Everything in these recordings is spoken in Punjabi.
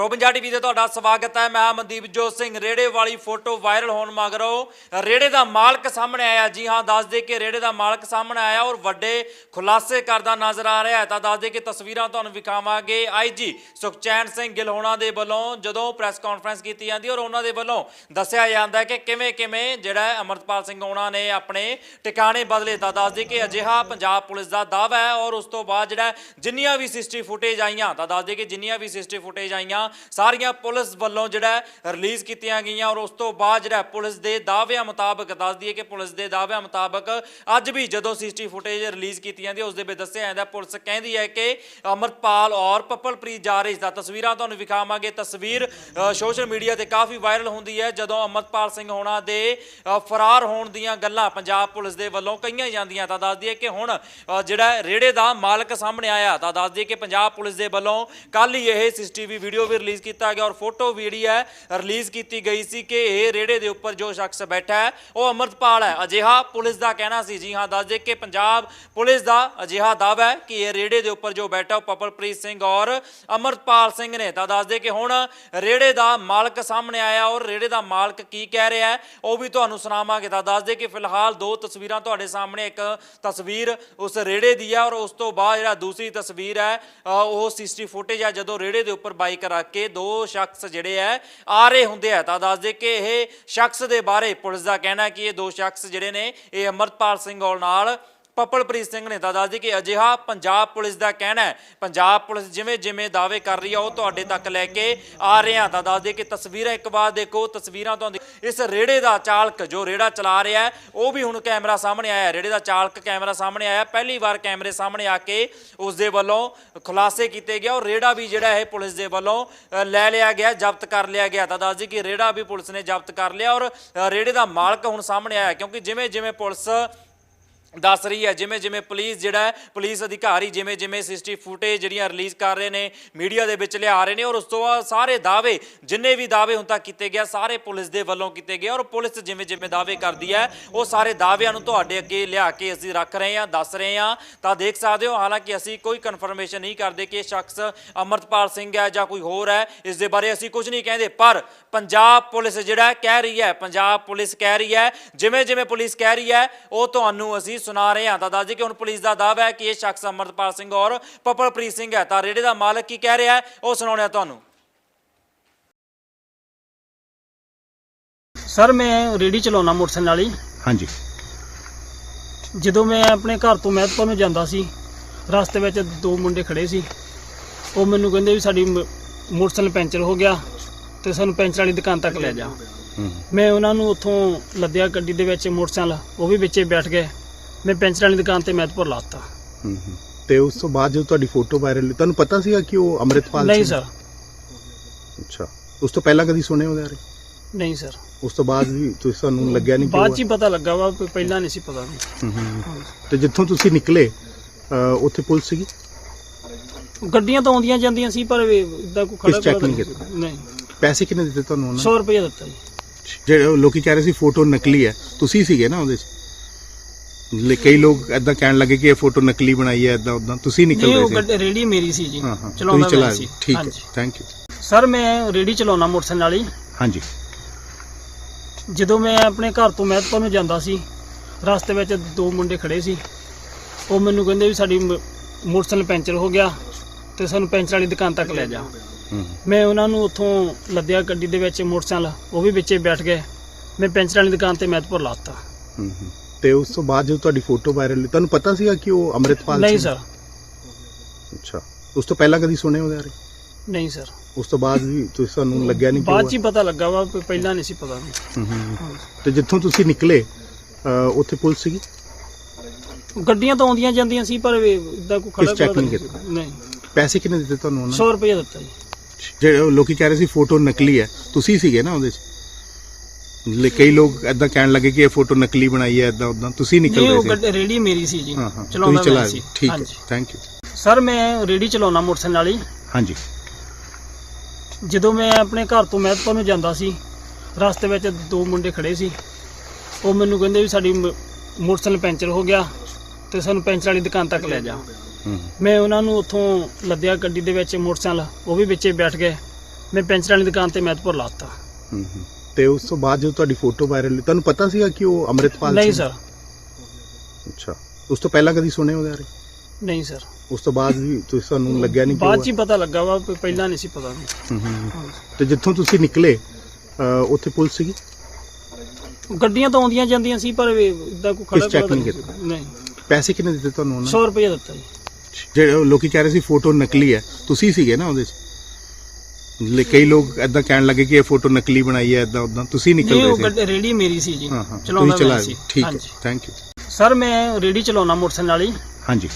ਰੋਬਿੰਜਾ ਟੀਵੀ ਤੇ ਤੁਹਾਡਾ ਸਵਾਗਤ ਹੈ। ਮੈਂ ਮਨਦੀਪ ਜੋਤ ਸਿੰਘ। ਰੇੜੇ ਵਾਲੀ ਫੋਟੋ ਵਾਇਰਲ ਹੋਣ ਮਗਰੋਂ ਰੇੜੇ ਦਾ ਮਾਲਕ ਸਾਹਮਣੇ ਆਇਆ। ਜੀ ਹਾਂ, ਦੱਸ ਦੇ ਕਿ ਰੇੜੇ ਦਾ ਮਾਲਕ ਸਾਹਮਣੇ ਆਇਆ ਔਰ ਵੱਡੇ ਖੁਲਾਸੇ ਕਰਦਾ ਨਜ਼ਰ ਆ ਰਿਹਾ ਹੈ। ਤਾਂ ਦੱਸ ਦੇ ਕਿ ਤਸਵੀਰਾਂ ਤੁਹਾਨੂੰ ਵਿਖਾਵਾਂਗੇ। ਆਈਜੀ ਸੁਖਚੈਨ ਸਿੰਘ ਗਿੱਲ ਹੋਣਾ ਦੇ ਵੱਲੋਂ ਜਦੋਂ ਪ੍ਰੈਸ ਕਾਨਫਰੰਸ ਕੀਤੀ ਜਾਂਦੀ ਔਰ ਉਹਨਾਂ ਦੇ ਵੱਲੋਂ ਦੱਸਿਆ ਜਾਂਦਾ ਕਿ ਕਿਵੇਂ ਕਿਵੇਂ ਜਿਹੜਾ ਹੈ ਅਮਰਤਪਾਲ ਸਿੰਘ ਹੋਣਾ ਨੇ ਆਪਣੇ ਟਿਕਾਣੇ ਬਦਲੇ। ਤਾਂ ਦੱਸ ਦੇ ਕਿ ਅਜਿਹਾ ਪੰਜਾਬ ਪੁਲਿਸ ਦਾ ਦਾਅਵਾ ਹੈ ਔਰ ਉਸ ਤੋਂ ਬਾਅਦ ਜਿਹੜਾ ਜਿੰਨੀਆਂ ਵੀ ਸਿਸਟੀ ਫੁਟੇਜ ਆਈਆਂ, ਤਾਂ ਦੱਸ ਦੇ ਕਿ ਜਿੰਨੀਆਂ ਵੀ ਸਿਸਟੀ ਫੁਟੇਜ ਆਈਆਂ ਸਾਰੀਆਂ ਪੁਲਿਸ ਵੱਲੋਂ ਜਿਹੜਾ ਰਿਲੀਜ਼ ਕੀਤੀਆਂ ਗਈਆਂ ਔਰ ਉਸ ਤੋਂ ਬਾਅਦ ਜਿਹੜਾ ਪੁਲਿਸ ਦੇ ਦਾਅਵਿਆਂ ਮੁਤਾਬਕ, ਦੱਸ ਦਈਏ ਕਿ ਪੁਲਿਸ ਦੇ ਦਾਅਵਿਆਂ ਮੁਤਾਬਕ ਅੱਜ ਵੀ ਜਦੋਂ ਸਿਸਟੀ ਫੁਟੇਜ ਰਿਲੀਜ਼ ਕੀਤੀ ਜਾਂਦੀ ਹੈ, ਉਸ ਦੇ ਵਿੱਚ ਦੱਸਿਆ ਜਾਂਦਾ ਪੁਲਿਸ ਕਹਿੰਦੀ ਹੈ ਕਿ ਅਮਰਪਾਲ ਔਰ ਪੱਪਲਪ੍ਰੀਤ ਜਾ ਰਹੀ ਦਾ ਤਸਵੀਰਾਂ ਤੁਹਾਨੂੰ ਵਿਖਾਵਾਂਗੇ। ਤਸਵੀਰ ਸੋਸ਼ਲ ਮੀਡੀਆ ਤੇ ਕਾਫੀ ਵਾਇਰਲ ਹੁੰਦੀ ਹੈ, ਜਦੋਂ ਅਮਰਪਾਲ ਸਿੰਘ ਹੋਣਾ ਦੇ ਫਰਾਰ ਹੋਣ ਦੀਆਂ ਗੱਲਾਂ ਪੰਜਾਬ ਪੁਲਿਸ ਦੇ ਵੱਲੋਂ ਕਹੀਆਂ ਜਾਂਦੀਆਂ। ਤਾਂ ਦੱਸ ਦਈਏ ਕਿ ਹੁਣ ਜਿਹੜਾ ਰੇੜੇ ਦਾ ਮਾਲਕ ਸਾਹਮਣੇ ਆਇਆ, ਤਾਂ ਦੱਸ ਦਈਏ ਕਿ ਪੰਜਾਬ ਪੁਲਿਸ ਦੇ ਵੱਲੋਂ ਕੱਲ ਹੀ ਇਹ ਸੀਸੀਟੀਵੀ ਵੀਡੀਓ ਵੀ ਰਿਲੀਜ਼ ਕੀਤਾ ਗਿਆ ਔਰ ਫੋਟੋ ਵੀ ਜਿਹੜੀ ਹੈ ਰਿਲੀਜ਼ ਕੀਤੀ ਗਈ ਸੀ ਕਿ ਇਹ ਰੇੜੇ ਦੇ ਉੱਪਰ ਜੋ ਸ਼ਖਸ ਬੈਠਾ ਹੈ ਉਹ ਅਮਰਤਪਾਲ ਹੈ। ਅਜਿਹਾ ਪੁਲਿਸ ਦਾ ਕਹਿਣਾ ਸੀ। ਜੀ ਹਾਂ ਦੱਸ ਦੇ ਕਿ ਪੰਜਾਬ ਪੁਲਿਸ ਦਾ ਅਜਿਹਾ ਦਾਅਵਾ ਹੈ ਕਿ ਇਹ ਰੇੜੇ ਦੇ ਉੱਪਰ ਜੋ ਬੈਠਾ ਉਹ ਪਪਲਪ੍ਰੀਤ ਸਿੰਘ ਔਰ ਅਮਰਤਪਾਲ ਸਿੰਘ ਨੇ। ਤਾਂ ਦੱਸ ਦੇ ਕਿ ਹੁਣ ਰੇੜੇ ਦਾ ਮਾਲਕ ਸਾਹਮਣੇ ਆਇਆ ਔਰ ਰੇੜੇ ਦਾ ਮਾਲਕ ਕੀ ਕਹਿ ਰਿਹਾ ਹੈ ਉਹ ਵੀ ਤੁਹਾਨੂੰ ਸੁਣਾਵਾਂਗੇ। ਤਾਂ ਦੱਸ ਦੇ ਕਿ ਫਿਲਹਾਲ ਦੋ ਤਸਵੀਰਾਂ ਤੁਹਾਡੇ ਸਾਹਮਣੇ ਇੱਕ ਤਸਵੀਰ ਉਸ ਰੇੜੇ ਦੀ ਹੈ ਔਰ ਉਸ ਤੋਂ ਬਾਅਦ ਜਿਹੜਾ ਦੂਸਰੀ ਤਸਵੀਰ ਹੈ ਅ, ਉਹ ਸੀਸੀਟੀ ਫੁਟੇਜ ਹੈ ਜਦੋਂ ਰੇੜੇ ਦੇ ਉੱਪਰ ਬਾਈਕ ਰੱਖ ਕੇ ਦੋ ਸ਼ਖਸ ਜਿਹੜੇ ਹੈ ਆ ਰਹੇ ਹੁੰਦੇ ਆ ਤਾਂ ਦੱਸ ਦੇ ਕਿ ਇਹ ਸ਼ਖਸ ਦੇ ਬਾਰੇ ਪੁਲਿਸ ਦਾ ਕਹਿਣਾ ਕਿ ਇਹ ਦੋ ਸ਼ਖਸ ਜਿਹੜੇ ਨੇ, ਇਹ ਅਮਰਤਪਾਲ ਸਿੰਘ ਔਰ ਨਾਲ ਪਪਲਪ੍ਰੀਤ ਸਿੰਘ ਨੇ ਤਾਂ ਦੱਸਦੀ ਕਿ ਅਜਿਹਾ ਪੰਜਾਬ ਪੁਲਿਸ ਦਾ ਕਹਿਣਾ ਹੈ। ਪੰਜਾਬ ਪੁਲਿਸ ਜਿਵੇਂ ਜਿਵੇਂ ਦਾਅਵੇ ਕਰ ਰਹੀ ਆ ਉਹ ਤੁਹਾਡੇ ਤੱਕ ਲੈ ਕੇ ਆ ਰਹੇ ਆ। ਤਾਂ ਦੱਸਦੇ ਕਿ ਤਸਵੀਰਾਂ ਇੱਕ ਵਾਰ ਦੇਖੋ ਤਸਵੀਰਾਂ ਤੁਹਾਨੂੰ ਇਸ ਰੇੜੇ ਦਾ ਚਾਲਕ ਜੋ ਰੇੜਾ ਚਲਾ ਰਿਹਾ ਹੈ ਉਹ ਵੀ ਹੁਣ ਕੈਮਰਾ ਸਾਹਮਣੇ ਆਇਆ ਰੇੜੇ ਦਾ ਚਾਲਕ ਕੈਮਰਾ ਸਾਹਮਣੇ ਆਇਆ ਪਹਿਲੀ ਵਾਰ ਕੈਮਰੇ ਸਾਹਮਣੇ ਆ ਕੇ ਉਸ ਦੇ ਵੱਲੋਂ ਖੁਲਾਸੇ ਕੀਤੇ ਗਿਆ ਔਰ ਰੇੜਾ ਵੀ ਜਿਹੜਾ ਇਹ ਪੁਲਿਸ ਦੇ ਵੱਲੋਂ ਲੈ ਲਿਆ ਗਿਆ ਜ਼ਬਤ ਕਰ ਲਿਆ ਗਿਆ। ਤਾਂ ਦੱਸਦੀ ਕਿ ਰੇੜਾ ਵੀ ਪੁਲਿਸ ਨੇ ਜ਼ਬਤ ਕਰ ਲਿਆ ਔਰ ਅ, ਰੇੜੇ ਦਾ ਮਾਲਕ ਹੁਣ ਸਾਹਮਣੇ ਆਇਆ ਕਿਉਂਕਿ ਜਿਵੇਂ ਜਿਵੇਂ ਪੁਲਿਸ ਦੱਸ ਰਹੀ ਹੈ, ਜਿਵੇਂ ਜਿਵੇਂ ਪੁਲਿਸ ਜਿਹੜਾ ਪੁਲਿਸ ਅਧਿਕਾਰੀ ਜਿਵੇਂ ਜਿਵੇਂ ਸਿਸਟੀ ਫੁਟੇਜ ਜਿਹੜੀਆਂ ਰਿਲੀਜ਼ ਕਰ ਰਹੇ ਨੇ ਮੀਡੀਆ ਦੇ ਵਿੱਚ ਲਿਆ ਰਹੇ ਨੇ, ਔਰ ਉਸ ਤੋਂ ਬਾਅਦ ਸਾਰੇ ਦਾਅਵੇ, ਜਿੰਨੇ ਵੀ ਦਾਅਵੇ ਹੁਣ ਤੱਕ ਕੀਤੇ ਗਿਆ ਸਾਰੇ ਪੁਲਿਸ ਦੇ ਵੱਲੋਂ ਕੀਤੇ ਗਏ ਔਰ ਪੁਲਿਸ ਜਿਵੇਂ ਜਿਵੇਂ ਦਾਅਵੇ ਕਰਦੀ ਹੈ, ਉਹ ਸਾਰੇ ਦਾਅਵਿਆਂ ਨੂੰ ਤੁਹਾਡੇ ਅੱਗੇ ਲਿਆ ਕੇ ਅਸੀਂ ਰੱਖ ਰਹੇ ਹਾਂ, ਦੱਸ ਰਹੇ ਹਾਂ। ਤਾਂ ਦੇਖ ਸਕਦੇ ਹੋ, ਹਾਲਾਂਕਿ ਅਸੀਂ ਕੋਈ ਕਨਫਰਮੇਸ਼ਨ ਨਹੀਂ ਕਰਦੇ ਕਿ ਇਹ ਸ਼ਖਸ ਅਮਰਤਪਾਲ ਸਿੰਘ ਹੈ ਜਾਂ ਕੋਈ ਹੋਰ ਹੈ, ਇਸ ਦੇ ਬਾਰੇ ਅਸੀਂ ਕੁਝ ਨਹੀਂ ਕਹਿੰਦੇ। ਪਰ ਪੰਜਾਬ ਪੁਲਿਸ ਜਿਹੜਾ ਕਹਿ ਰਹੀ ਹੈ, ਪੰਜਾਬ ਪੁਲਿਸ ਕਹਿ ਰਹੀ ਹੈ, ਜਿਵੇਂ ਜਿਵੇਂ ਪੁਲਿਸ ਕਹਿ ਰਹੀ ਹੈ, ਉਹ ਤੁਹਾਨੂੰ ਅਸੀਂ ਸੁਣਾ ਰਹੇ ਹਾਂ। ਤਾਂ ਦੱਸ ਦਈਏ ਕਿ ਹੁਣ ਪੁਲਿਸ ਦਾ ਦਾਅਵਾ ਹੈ ਕਿ ਇਹ ਸ਼ਖਸ ਅਮਰਤਪਾਲ ਸਿੰਘ ਔਰ ਪਪਲਪ੍ਰੀਤ ਸਿੰਘ ਹੈ। ਤਾਂ ਰੇੜੇ ਦਾ ਮਾਲਕ ਕੀ ਕਹਿ ਰਿਹਾ ਹੈ ਉਹ ਸੁਣਾਉਣੇ ਆ ਤੁਹਾਨੂੰ। ਸਰ ਮੈਂ ਰੇੜੀ ਚਲਾਉਣਾ ਮੋਟਰਸਾਈਕਲ ਨਾਲ ਹੀ ਹਾਂਜੀ। ਜਦੋਂ ਮੈਂ ਆਪਣੇ ਘਰ ਤੋਂ ਮਹਿਤਪੁਰ ਨੂੰ ਜਾਂਦਾ ਸੀ ਰਸਤੇ ਵਿੱਚ ਦੋ ਮੁੰਡੇ ਖੜੇ ਸੀ। ਉਹ ਮੈਨੂੰ ਕਹਿੰਦੇ ਵੀ ਸਾਡੀ ਮ- ਮੋਟਰਸਾਈਕਲ ਪੈਂਚਰ ਹੋ ਗਿਆ ਤੇ ਸਾਨੂੰ ਪੈਂਚਰ ਵਾਲੀ ਦੁਕਾਨ ਤੱਕ ਲੈ ਜਾ। ਹੂੰ। ਮੈਂ ਉਹਨਾਂ ਨੂੰ ਉੱਥੋਂ ਲੱਦਿਆ ਗੱਡੀ ਦੇ ਵਿੱਚ ਮੋਟਰਸਾਈਕਲ ਉਹ ਵੀ ਵਿੱਚੇ ਬੈਠ ਗਏ। ਮੈਂ ਪੈਂਚਰ ਵਾਲੀ ਦੁਕਾਨ ਤੇ ਮਹਿਤਪੁਰ ਲਾਤਾ। ਹੂੰ ਹੂੰ। ਤੇ ਉਸ ਤੋਂ ਬਾਅਦ ਜਦੋਂ ਤੁਹਾਡੀ ਫੋਟੋ ਵਾਇਰਲ ਹੋਈ ਤੁਹਾਨੂੰ ਪਤਾ ਸੀਗਾ ਕਿ ਉਹ ਅੰਮ੍ਰਿਤਪਾਲ ਨਹੀਂ? ਸਰ। ਅੱਛਾ। ਉਸ ਤੋਂ ਪਹਿਲਾਂ ਕਦੀ ਸੁਣੇ ਉਹਦੇ ਬਾਰੇ? ਨਹੀਂ ਸਰ। ਉਸ ਤੋਂ ਬਾਅਦ ਵੀ ਤੁਸੀਂ ਤੁਹਾਨੂੰ ਲੱਗਿਆ ਨਹੀਂ ਕਿ ਬਾਅਦ ਚ ਹੀ ਪਤਾ ਲੱਗਾ ਵਾ ਕੋਈ ਪਹਿਲਾਂ ਨਹੀਂ ਸੀ ਪਤਾ। ਹੂੰ, ਹੂੰ। ਤੇ ਜਿੱਥੋਂ ਤੁਸੀਂ ਨਿਕਲੇ ਅ, ਉੱਥੇ ਪੁਲਿਸ ਸੀਗੀ? ਗੱਡੀਆਂ ਤਾਂ ਆਉਂਦੀਆਂ ਜਾਂਦੀਆਂ ਸੀ ਪਰ ਇਦਾਂ ਕੋਈ ਖੜਾ check ਨਹੀਂ ਕੀਤਾ? ਨਹੀਂ। ਪੈਸੇ ਕਿੰਨੇ ਦਿੱਤੇ ਤੁਹਾਨੂੰ ਉਹਨਾਂ 100 ਰੁਪਏ ਦਿੱਤਾ ਜੀ। ਜਿਹੜੇ ਲੋਕੀ ਕਹਿ ਰਹੇ ਸੀ ਫੋਟੋ ਨਕਲੀ ਹੈ। ਤੁਸੀਂ ਸੀਗੇ ਨਾ ਉਹਦੇ 'ਚ? ਲੈ ਕਈ ਲੋਕ ਐਦਾਂ ਕਹਿਣ ਲੱਗੇ ਕਿ ਇਹ ਫੋਟੋ ਨਕਲੀ ਬਣਾਈ ਹੈ ਐਦਾਂ ਉਦਾਂ ਤੁਸੀਂ ਨਿਕਲ ਨਹੀਂ ਰਹੇ ਸੀ। ਗੱਡੀ ਰੇੜੀ ਮੇਰੀ ਸੀ ਜੀ। ਹਾਂ ਹਾਂ। ਚਲਾਉਂਦਾ ਮੈਂ ਸੀ। ਠੀਕ ਹੈ ਹਾਂਜੀ। ਥੈਂਕ ਯੂ ਸਰ ਮੈਂ ਰੇੜੀ ਚਲਾਉਣਾ ਮੋਟਰਸਾਈਕਲ ਹੀ ਹਾਂਜੀ। ਜਦੋਂ ਮੈਂ ਆਪਣੇ ਘਰ ਤੋਂ ਮਹਿਤਪੁਰ ਨੂੰ ਜਾਂਦਾ ਸੀ ਰਸਤੇ ਵਿੱਚ ਦੋ ਮੁੰਡੇ ਖੜੇ ਸੀ ਉਹ ਮੈਨੂੰ ਕਹਿੰਦੇ ਵੀ ਸਾਡੀ ਮ- ਮੋਟਰਸਾਈਕਲ ਪੈਂਚਰ ਹੋ ਗਿਆ ਤੇ ਸਾਨੂੰ ਪੈਂਚਰ ਵਾਲੀ ਦੁਕਾਨ ਤੱਕ ਲੈ ਜਾ। ਹੂੰ। ਮੈਂ ਉਹਨਾਂ ਨੂੰ ਉੱਥੋਂ ਲੱਦਿਆ ਗੱਡੀ ਦੇ ਵਿੱਚ ਮੋਟਰਸਾਈਕਲ ਉਹ ਵੀ ਵਿੱਚੇ ਬੈਠ ਗਏ। ਮੈਂ ਪੈਂਚਰ ਵਾਲੀ ਦੁਕਾਨ ਤੇ ਮਹਿਤਪੁਰ ਲਾਤਾ ਹੂੰ ਹੂੰ। ਤੇ ਉਸ ਤੋਂ ਬਾਅਦ ਜਦੋਂ ਤੁਹਾਡੀ ਫੋਟੋ ਵਾਇਰਲ ਹੋਈ ਤੁਹਾਨੂੰ ਪਤਾ ਸੀਗਾ ਕਿ ਉਹ ਅੰਮ੍ਰਿਤਪਾਲ ਨਹੀਂ? ਸਰ। ਅੱਛਾ। ਉਸ ਤੋਂ ਪਹਿਲਾਂ ਕਦੀ ਸੁਣੇ ਉਹਦੇ ਬਾਰੇ? ਨਹੀਂ ਸਰ। ਉਸ ਤੋਂ ਬਾਅਦ ਵੀ ਤੁਸੀਂ ਤੁਹਾਨੂੰ ਲੱਗਿਆ ਨਹੀਂ ਕਿ ਬਾਅਦ ਉਹ- ਚ ਹੀ? ਪਤਾ ਲੱਗਾ ਵਾ ਪਹਿਲਾਂ ਨਹੀਂ ਸੀ ਪਤਾ ਹੂੰ, ਹੂੰ। ਤੇ ਜਿੱਥੋਂ ਤੁਸੀਂ ਨਿਕਲੇ ਅ, ਉੱਥੇ ਪੁਲਿਸ ਸੀਗੀ? ਗੱਡੀਆਂ ਤਾਂ ਆਉਂਦੀਆਂ ਜਾਂਦੀਆਂ ਸੀ ਪਰ ਇਦਾਂ ਕੋਈ ਖੜਾ check ਨਹੀਂ ਕੀਤਾ? ਨਹੀਂ। ਪੈਸੇ ਕਿੰਨੇ ਦਿੱਤੇ ਤੁਹਾਨੂੰ ਉਹਨਾਂ 100 ਰੁਪਏ ਦਿੱਤਾ ਜੀ। ਨੇ ਜਿਹੜੇ ਉਹ ਲੋਕੀ ਕਹਿ ਰਹੇ ਸੀ ਫੋਟੋ ਨਕਲੀ ਹੈ। ਤੁਸੀਂ ਸੀਗੇ ਨਾ ਉਹਦੇ 'ਚ? ਲੈ ਕਈ ਲੋਕ ਐਦਾਂ ਕਹਿਣ ਲੱਗੇ ਕਿ ਇਹ ਫੋਟੋ ਨਕਲੀ ਬਣਾਈ ਹੈ ਐਦਾਂ ਉਦਾਂ ਤੁਸੀਂ ਨਿਕਲ ਨਹੀਂ ਰਹੇ ਉਹ ਸੀ। ਗੱਡੀ ਰੇੜੀ ਮੇਰੀ ਸੀ ਜੀ। ਹਾਂ ਹਾਂ ਚਲਾਉਂਦਾ ਮੈਂ ਚਲਾ ਸੀ। ਠੀਕ ਹੈ ਹਾਂਜੀ। ਥੈਂਕ ਯੂ ਸਰ ਮੈਂ ਰੇੜੀ ਚਲਾਉਣਾ ਮੋਟਰਸਾਈਕਲ ਨਾਲ ਹੀ ਹਾਂਜੀ। ਜਦੋਂ ਮੈਂ ਆਪਣੇ ਘਰ ਤੋਂ ਮਹਿਤਪੁਰ ਨੂੰ ਜਾਂਦਾ ਸੀ ਰਸਤੇ ਵਿੱਚ ਦੋ ਮੁੰਡੇ ਖੜੇ ਸੀ। ਉਹ ਮੈਨੂੰ ਕਹਿੰਦੇ ਵੀ ਸਾਡੀ ਮ- ਮੋਟਰਸਾਈਕਲ ਪੈਂਚਰ ਹੋ ਗਿਆ ਤੇ ਸਾਨੂੰ ਪੈਂਚਰ ਵਾਲੀ ਦੁਕਾਨ ਤੱਕ ਲੈ ਜਾ। ਹੂੰ। ਮੈਂ ਉਹਨਾਂ ਨੂੰ ਉੱਥੋਂ ਲੱਦਿਆ ਗੱਡੀ ਦੇ ਵਿੱਚ ਮੋਟਰਸਾਈਕਲ ਉਹ ਵੀ ਵਿੱਚੇ ਬੈਠ ਗਏ। ਮੈਂ ਪੈਂਚਰ ਵਾਲੀ ਦੁਕਾਨ ਤੇ ਮਹਿਤਪੁਰ ਲਾਤਾ ਹੂੰ ਹੂੰ। ਤੇ ਉਸ ਤੋਂ ਬਾਅਦ ਜਦੋਂ ਤੁਹਾਡੀ ਫੋਟੋ ਵਾਇਰਲ ਹੋਈ ਤੁਹਾਨੂੰ ਪਤਾ ਸੀਗਾ ਕਿ ਉਹ ਅੰਮ੍ਰਿਤਪਾਲ ਨਹੀਂ? ਸਰ। ਅੱਛਾ। ਉਸ ਤੋਂ ਪਹਿਲਾਂ ਕਦੀ ਸੁਣੇ ਉਹਦੇ ਬਾਰੇ? ਨਹੀਂ ਸਰ। ਉਸ ਤੋਂ ਬਾਅਦ ਵੀ ਤੁਸੀਂ ਤੁਹਾਨੂੰ ਲੱਗਿਆ ਨਹੀਂ ਕਿ ਬਾਅਦ ਚ ਹੀ ਪਤਾ ਲੱਗਾ ਵਾ ਪਹਿਲਾਂ ਨਹੀਂ ਸੀ ਪਤਾ। ਹੂੰ, ਹੂੰ, ਹੂੰ। ਤੇ ਜਿੱਥੋਂ ਤੁਸੀਂ ਨਿਕਲੇ ਅਹ, ਉੱਥੇ ਪੁਲਿਸ ਸੀਗੀ? ਗੱਡੀਆਂ ਤਾਂ ਆਉਂਦੀਆਂ ਜਾਂਦੀਆਂ ਸੀ ਪਰ ਇਦਾਂ ਕੋਈ ਖੜਾ check ਨਹੀਂ ਕੀਤਾ? ਨਹੀਂ। ਪੈਸੇ ਕਿੰਨੇ ਦਿੱਤੇ ਤੁਹਾਨੂੰ ਉਹਨਾਂ 100 ਰੁਪਏ ਦਿੱਤਾ ਜੀ? ਜਿਹੜੇ ਲੋਕੀ ਕਹਿ ਰਹੇ ਸੀ ਫੋਟੋ ਨਕਲੀ ਹੈ। ਤੁਸੀਂ ਸੀਗੇ ਨਾ ਉਹਦੇ 'ਚ? ਲੈ ਕਈ ਲੋਕ ਐਦਾਂ ਕਹਿਣ ਲੱਗੇ ਕਿ ਇਹ ਫੋਟੋ ਨਕਲੀ ਬਣਾਈ ਹੈ ਐਦਾਂ ਉਦਾਂ ਤੁਸੀਂ ਨਿਕਲ ਨਹੀਂ ਰਹੇ ਸੀ। ਗੱਡੀ ਰੇੜੀ ਮੇਰੀ ਸੀ ਜੀ। ਹਾਂ ਹਾਂ। ਚਲਾਉਂਦਾ ਤੁਸੀਂ ਮੈਂ ਚਲਾ ਸੀ। ਠੀਕ ਹੈ। ਹਾਂਜੀ। ਥੈਂਕ ਯੂ ਸਰ ਮੈਂ ਰੇੜੀ ਚਲਾਉਣਾ ਮੋਟਰਸਾਈਕਲ ਨਾਲ ਹੀ ਹਾਂਜੀ।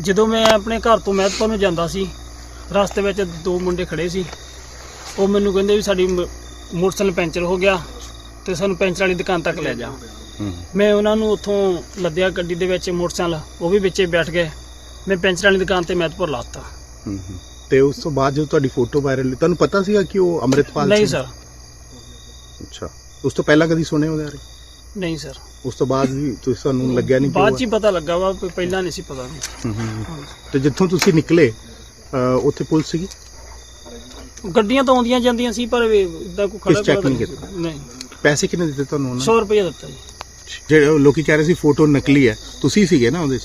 ਜਦੋਂ ਮੈਂ ਆਪਣੇ ਘਰ ਤੋਂ ਮਹਿਤਪੁਰ ਨੂੰ ਜਾਂਦਾ ਸੀ ਰਸਤੇ ਵਿੱਚ ਦੋ ਮੁੰਡੇ ਖੜੇ ਸੀ। ਉਹ ਮੈਨੂੰ ਕਹਿੰਦੇ ਵੀ ਸਾਡੀ ਮ- ਮੋਟਰਸਾਈਕਲ ਪੈਂਚਰ ਹੋ ਗਿਆ ਤੇ ਸਾਨੂੰ ਪੈਂਚਰ ਵਾਲੀ ਦੁਕਾਨ ਤੱਕ ਲੈ ਜਾ। ਹੂੰ। ਮੈਂ ਉਹਨਾਂ ਨੂੰ ਉੱਥੋਂ ਲੱਦਿਆ ਗੱਡੀ ਦੇ ਵਿੱਚ ਮੋਟਰਸਾਈਕਲ ਉਹ ਵੀ ਵਿੱਚੇ ਬੈਠ ਗਏ। ਮੈਂ ਪੈਂਚਰ ਵਾਲੀ ਦੁਕਾਨ ਤੇ ਮਹਿਤਪੁਰ ਲਾਤਾ ਹੂੰ, ਹੂੰ। ਤੇ ਉਸ ਤੋਂ ਬਾਅਦ ਜਦੋਂ ਤੁਹਾਡੀ ਫੋਟੋ ਵਾਇਰਲ ਹੋਈ ਤੁਹਾਨੂੰ ਪਤਾ ਸੀਗਾ ਕਿ ਉਹ ਅੰਮ੍ਰਿਤਪਾਲ ਨਹੀਂ ਸਿੰਘ? ਸਰ। ਅੱਛਾ। ਉਸ ਤੋਂ ਪਹਿਲਾਂ ਕਦੀ ਸੁਣੇ ਉਹਦੇ ਬਾਰੇ? ਨਹੀਂ ਸਰ। ਉਸ ਤੋਂ ਬਾਅਦ ਵੀ ਤੁਸੀਂ ਤੁਹਾਨੂੰ ਲੱਗਿਆ ਨਹੀਂ ਕਿ ਬਾਅਦ ਚ ਹੀ ਪਤਾ ਲੱਗਾ ਵਾ ਪਹਿਲਾਂ ਨਹੀਂ ਸੀ ਪਤਾ। ਹੂੰ, ਹੂੰ, ਹੂੰ। ਤੇ ਜਿੱਥੋਂ ਤੁਸੀਂ ਨਿਕਲੇ ਅਹ, ਉੱਥੇ ਪੁਲਿਸ ਸੀਗੀ? ਗੱਡੀਆਂ ਤਾਂ ਆਉਂਦੀਆਂ ਜਾਂਦੀਆਂ ਸੀ ਪਰ ਇਦਾਂ ਕੋਈ ਖੜਾ check ਨਹੀਂ ਕੀਤਾ? ਨਹੀਂ। ਪੈਸੇ ਕਿੰਨੇ ਦਿੱਤੇ ਤੁਹਾਨੂੰ ਉਹਨਾਂ 100 ਰੁਪਏ ਦਿੱਤਾ ਜੀ? ਜਿਹੜੇ ਲੋਕੀ ਕਹਿ ਰਹੇ ਸੀ ਫੋਟੋ ਨਕਲੀ ਹੈ। ਤੁਸੀਂ ਸੀਗੇ ਨਾ ਉਹਦੇ 'ਚ?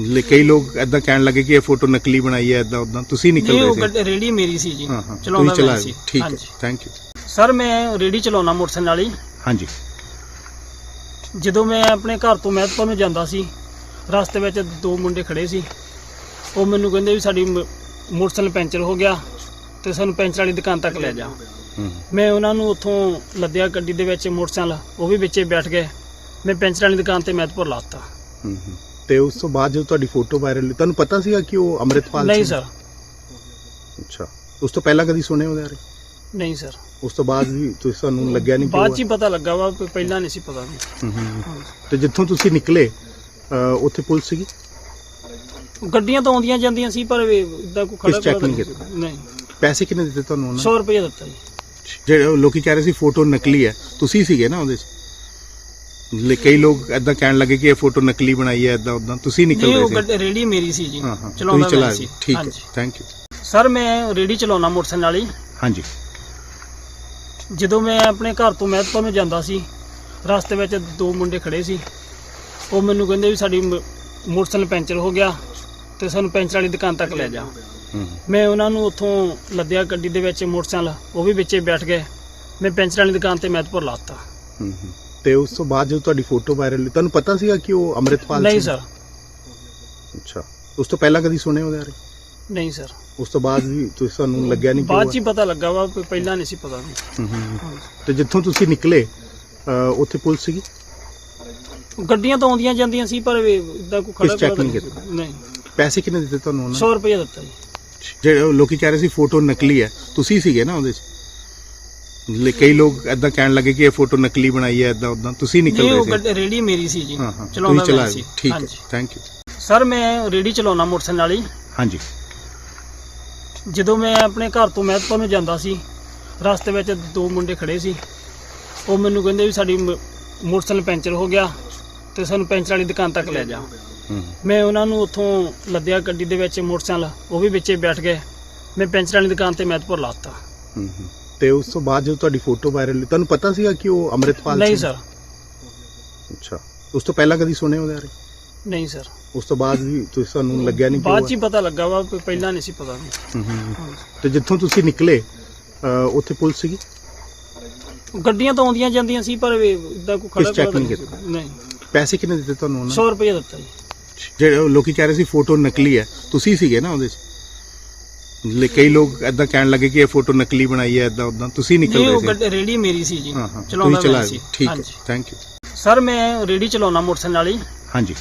ਲੈ ਕਈ ਲੋਕ ਐਦਾਂ ਕਹਿਣ ਲੱਗੇ ਕਿ ਇਹ ਫੋਟੋ ਨਕਲੀ ਬਣਾਈ ਹੈ ਐਦਾਂ ਉਦਾਂ ਤੁਸੀਂ ਨਿਕਲ ਰਹੇ ਉਹ ਸੀ। ਗੱਡੀ ਰੇੜੀ ਮੇਰੀ ਸੀ ਜੀ। ਹਾਂ ਹਾਂ। ਚਲਾਉਂਦਾ ਮੈਂ ਚਲਾ ਸੀ। ਠੀਕ ਹੈ। ਹਾਂਜੀ। ਥੈਂਕ ਯੂ ਸਰ ਮੈਂ ਰੇੜੀ ਚਲਾਉਣਾ ਮੋਟਰਸਾਈਕਲ ਨਾਲ ਹੀ ਹਾਂਜੀ। ਜਦੋਂ ਮੈਂ ਆਪਣੇ ਘਰ ਤੋਂ ਮਹਿਤਪੁਰ ਨੂੰ ਜਾਂਦਾ ਸੀ ਰਸਤੇ ਵਿੱਚ ਦੋ ਮੁੰਡੇ ਖੜੇ ਸੀ। ਉਹ ਮੈਨੂੰ ਕਹਿੰਦੇ ਵੀ ਸਾਡੀ ਮ- ਮੋਟਰਸਾਈਕਲ ਪੈਂਚਰ ਹੋ ਗਿਆ ਤੇ ਸਾਨੂੰ ਪੈਂਚਰ ਵਾਲੀ ਦੁਕਾਨ ਤੱਕ ਲੈ ਜਾ। ਹੂੰ। ਮੈਂ ਉਹਨਾਂ ਨੂੰ ਉੱਥੋਂ ਲੱਦਿਆ ਗੱਡੀ ਦੇ ਵਿੱਚ ਮੋਟਰਸਾਈਕਲ ਉਹ ਵੀ ਵਿੱਚੇ ਬੈਠ ਗਏ। ਮੈਂ ਪੈਂਚਰ ਵਾਲੀ ਦੁਕਾਨ ਤੇ ਮਹਿਤਪੁਰ ਲਾਤਾ ਹੂੰ, ਹੂੰ। ਤੇ ਉਸ ਤੋਂ ਬਾਅਦ ਜਦੋਂ ਤੁਹਾਡੀ ਫੋਟੋ ਵਾਇਰਲ ਹੋਈ ਤੁਹਾਨੂੰ ਪਤਾ ਸੀਗਾ ਕਿ ਉਹ ਅੰਮ੍ਰਿਤਪਾਲ ਨਹੀਂ? ਸਰ। ਅੱਛਾ। ਉਸ ਤੋਂ ਪਹਿਲਾਂ ਕਦੀ ਸੁਣੇ ਉਹਦੇ ਬਾਰੇ? ਨਹੀਂ ਸਰ। ਉਸ ਤੋਂ ਬਾਅਦ ਵੀ ਤੁਸੀਂ ਤੁਹਾਨੂੰ ਲੱਗਿਆ ਨਹੀਂ ਕਿ ਬਾਅਦ ਚ ਹੀ ਪਤਾ ਲੱਗਾ ਵਾ ਪਹਿਲਾਂ ਨਹੀਂ ਸੀ ਪਤਾ ਹੂੰ, ਹੂੰ, ਹੂੰ। ਤੇ ਜਿੱਥੋਂ ਤੁਸੀਂ ਨਿਕਲੇ ਅਹ, ਉੱਥੇ ਪੁਲਿਸ ਸੀਗੀ? ਗੱਡੀਆਂ ਤਾਂ ਆਉਂਦੀਆਂ ਜਾਂਦੀਆਂ ਸੀ ਪਰ ਇਦਾਂ ਕੋਈ ਖੜਾ check ਨਹੀਂ ਕੀਤਾ? ਨਹੀਂ। ਪੈਸੇ ਕਿੰਨੇ ਦਿੱਤੇ ਤੁਹਾਨੂੰ ਉਹਨਾਂ 100 ਰੁਪਏ ਦਿੱਤਾ ਜੀ? ਜਿਹੜੇ ਲੋਕੀ ਕਹਿ ਰਹੇ ਸੀ ਫੋਟੋ ਨਕਲੀ ਹੈ। ਤੁਸੀਂ ਸੀਗੇ ਨਾ ਉਹਦੇ 'ਚ? ਲੈ ਕਈ ਲੋਕ ਐਦਾਂ ਕਹਿਣ ਲੱਗੇ ਕਿ ਇਹ ਫੋਟੋ ਨਕਲੀ ਬਣਾਈ ਹੈ ਐਦਾਂ ਉਦਾਂ ਤੁਸੀਂ ਨਿਕਲ ਨਹੀਂ ਰਹੇ ਉਹ ਸੀ। ਗੱਡੀ ਰੇੜੀ ਮੇਰੀ ਸੀ ਜੀ। ਹਾਂ ਹਾਂ। ਤੁਸੀਂ ਚਲਾਉਂਦਾ ਚਲਾ ਮੈਂ ਸੀ। ਠੀਕ ਹੈ। ਹਾਂਜੀ। ਥੈਂਕ ਯੂ ਸਰ ਮੈਂ ਰੇੜੀ ਚਲਾਉਣਾ ਮੋਟਰਸਾਈਕਲ ਨਾਲ ਹੀ ਹਾਂਜੀ। ਜਦੋਂ ਮੈਂ ਆਪਣੇ ਘਰ ਤੋਂ ਮਹਿਤਪੁਰ ਨੂੰ ਜਾਂਦਾ ਸੀ ਰਸਤੇ ਵਿੱਚ ਦੋ ਮੁੰਡੇ ਖੜੇ ਸੀ। ਉਹ ਮੈਨੂੰ ਕਹਿੰਦੇ ਵੀ ਸਾਡੀ ਮ- ਮੋਟਰਸਾਈਕਲ ਪੈਂਚਰ ਹੋ ਗਿਆ ਤੇ ਸਾਨੂੰ ਪੈਂਚਰ ਵਾਲੀ ਦੁਕਾਨ ਤੱਕ ਲੈ ਜਾ। ਹੂੰ ਮੈਂ ਉਹਨਾਂ ਨੂੰ ਉੱਥੋਂ ਲੱਦਿਆ ਗੱਡੀ ਦੇ ਵਿੱਚ ਮੋਟਰਸਾਈਕਲ ਉਹ ਵੀ ਵਿੱਚੇ ਬੈਠ ਗਏ। ਮੈਂ ਪੈਂਚਰ ਵਾਲੀ ਦੁਕਾਨ ਤੇ ਮਹਿਤਪੁਰ ਲਾਤਾ ਹੂੰ, ਹੂੰ। ਤੇ ਉਸ ਤੋਂ ਬਾਅਦ ਜਦੋਂ ਤੁਹਾਡੀ ਫੋਟੋ ਵਾਇਰਲ ਹੋਈ ਤੁਹਾਨੂੰ ਪਤਾ ਸੀਗਾ ਕਿ ਉਹ ਅੰਮ੍ਰਿਤਪਾਲ ਨਹੀਂ ਸਿੰਘ? ਸਰ। ਅੱਛਾ। ਉਸ ਤੋਂ ਪਹਿਲਾਂ ਕਦੀ ਸੁਣੇ ਉਹਦੇ ਬਾਰੇ? ਨਹੀਂ ਸਰ। ਉਸ ਤੋਂ ਬਾਅਦ ਵੀ ਤੁਸੀਂ ਤੁਹਾਨੂੰ ਲੱਗਿਆ ਨਹੀਂ ਕਿ ਬਾਅਦ ਚ ਹੀ ਪਤਾ ਲੱਗਾ ਵਾ ਪਹਿਲਾਂ ਨਹੀਂ ਸੀ ਪਤਾ। ਹੂੰ, ਹੂੰ, ਹੂੰ। ਤੇ ਜਿੱਥੋਂ ਤੁਸੀਂ ਨਿਕਲੇ ਅਹ, ਉੱਥੇ ਪੁਲਿਸ ਸੀਗੀ? ਗੱਡੀਆਂ ਤਾਂ ਆਉਂਦੀਆਂ ਜਾਂਦੀਆਂ ਸੀ ਪਰ ਇਦਾਂ ਕੋਈ ਖੜਾ check ਨਹੀਂ ਕੀਤਾ? ਨਹੀਂ। ਪੈਸੇ ਕਿੰਨੇ ਦਿੱਤੇ ਤੁਹਾਨੂੰ ਉਹਨਾਂ 100 ਰੁਪਏ ਦਿੱਤਾ ਜੀ? ਜਿਹੜੇ ਲੋਕੀ ਕਹਿ ਰਹੇ ਸੀ ਫੋਟੋ ਨਕਲੀ ਹੈ। ਤੁਸੀਂ ਸੀਗੇ ਨਾ ਉਹਦੇ 'ਚ? ਲੈ ਕਈ ਲੋਕ ਐਦਾਂ ਕਹਿਣ ਲੱਗੇ ਕਿ ਇਹ ਫੋਟੋ ਨਕਲੀ ਬਣਾਈ ਹੈ ਐਦਾਂ ਉਦਾਂ ਤੁਸੀਂ ਨਿਕਲ ਨਹੀਂ ਰਹੇ ਉਹ ਸੀ। ਗੱਡੀ ਰੇੜੀ ਮੇਰੀ ਸੀ ਜੀ। ਹਾਂ ਹਾਂ। ਚਲਾਉਂਦਾ ਤੁਸੀਂ ਮੈਂ ਸੀ। ਠੀਕ ਹੈ ਹਾਂਜੀ। ਥੈਂਕ ਯੂ ਸਰ ਮੈਂ ਰੇੜੀ ਚਲਾਉਣਾ ਮੋਟਰਸਾਈਕਲ ਹੀ ਹਾਂਜੀ। ਜਦੋਂ ਮੈਂ ਆਪਣੇ ਘਰ ਤੋਂ ਮਹਿਤਪੁਰ ਨੂੰ ਜਾਂਦਾ ਸੀ ਰਸਤੇ ਵਿੱਚ ਦੋ ਮੁੰਡੇ ਖੜੇ ਸੀ। ਉਹ ਮੈਨੂੰ ਕਹਿੰਦੇ ਵੀ ਸਾਡੀ ਮ- ਮੋਟਰਸਾਈਕਲ ਪੈਂਚਰ ਹੋ ਗਿਆ ਤੇ ਸਾਨੂੰ ਪੈਂਚਰ ਵਾਲੀ ਦੁਕਾਨ ਤੱਕ ਲੈ ਜਾ। ਹੂੰ। ਮੈਂ ਉਹਨਾਂ ਨੂੰ ਉੱਥੋਂ ਲੱਦਿਆ ਗੱਡੀ ਦੇ ਵਿੱਚ ਮੋਟਰਸਾਈਕਲ ਉਹ ਵੀ ਵਿੱਚੇ ਬੈਠ ਗਏ। ਮੈਂ ਪੈਂਚਰ ਵਾਲੀ ਦੁਕਾਨ ਤੇ ਮਹਿਤਪੁਰ ਲਾਤਾ ਹੂੰ, ਹੂੰ। ਤੇ ਉਸ ਤੋਂ ਬਾਅਦ ਜਦੋਂ ਤੁਹਾਡੀ ਫੋਟੋ ਵਾਇਰਲ ਹੋਈ ਤੁਹਾਨੂੰ ਪਤਾ ਸੀਗਾ ਕਿ ਉਹ ਅੰਮ੍ਰਿਤਪਾਲ ਨਹੀਂ? ਸਰ। ਅੱਛਾ। ਉਸ ਤੋਂ ਪਹਿਲਾਂ ਕਦੀ ਸੁਣੇ ਉਹਦੇ ਬਾਰੇ? ਨਹੀਂ ਸਰ। ਉਸ ਤੋਂ ਬਾਅਦ ਵੀ ਤੁਸੀਂ ਤੁਹਾਨੂੰ ਲੱਗਿਆ ਨਹੀਂ ਕਿ ਬਾਅਦ ਚ ਹੀ ਪਤਾ ਲੱਗਾ ਵਾ ਪਹਿਲਾਂ ਨਹੀਂ ਸੀ ਪਤਾ। ਹੂੰ, ਹੂੰ, ਹੂੰ। ਤੇ ਜਿੱਥੋਂ ਤੁਸੀਂ ਨਿਕਲੇ ਅਹ, ਉੱਥੇ ਪੁਲਿਸ ਸੀਗੀ? ਗੱਡੀਆਂ ਤਾਂ ਆਉਂਦੀਆਂ ਜਾਂਦੀਆਂ ਸੀ ਪਰ ਇਦਾਂ ਕੋਈ ਖੜਾ check ਨਹੀਂ ਕੀਤਾ? ਨਹੀਂ। ਪੈਸੇ ਕਿੰਨੇ ਦਿੱਤੇ ਤੁਹਾਨੂੰ ਉਹਨਾਂ 100 ਰੁਪਏ ਦਿੱਤਾ ਜੀ? ਜਿਹੜੇ ਲੋਕੀ ਕਹਿ ਰਹੇ ਸੀ ਫੋਟੋ ਨਕਲੀ ਹੈ। ਤੁਸੀਂ ਸੀਗੇ ਨਾ ਉਹਦੇ 'ਚ? ਲੈ ਕਈ ਲੋਕ ਐਦਾਂ ਕਹਿਣ ਲੱਗੇ ਕਿ ਇਹ ਫੋਟੋ ਨਕਲੀ ਬਣਾਈ ਹੈ ਐਦਾਂ ਉਦਾਂ ਤੁਸੀਂ ਨਿਕਲ ਨਹੀਂ ਰਹੇ ਸੀ। ਗੱਡੀ ਰੇੜੀ ਮੇਰੀ ਸੀ ਜੀ। ਹਾਂ ਹਾਂ। ਚਲਾਉਂਦਾ ਤੁਸੀਂ ਮੈਂ ਸੀ। ਠੀਕ ਹੈ। ਹਾਂਜੀ। ਥੈਂਕ ਯੂ ਸਰ ਮੈਂ ਰੇੜੀ ਚਲਾਉਣਾ ਮੋਟਰਸਾਈਕਲ ਨਾਲ ਹੀ ਹਾਂਜੀ।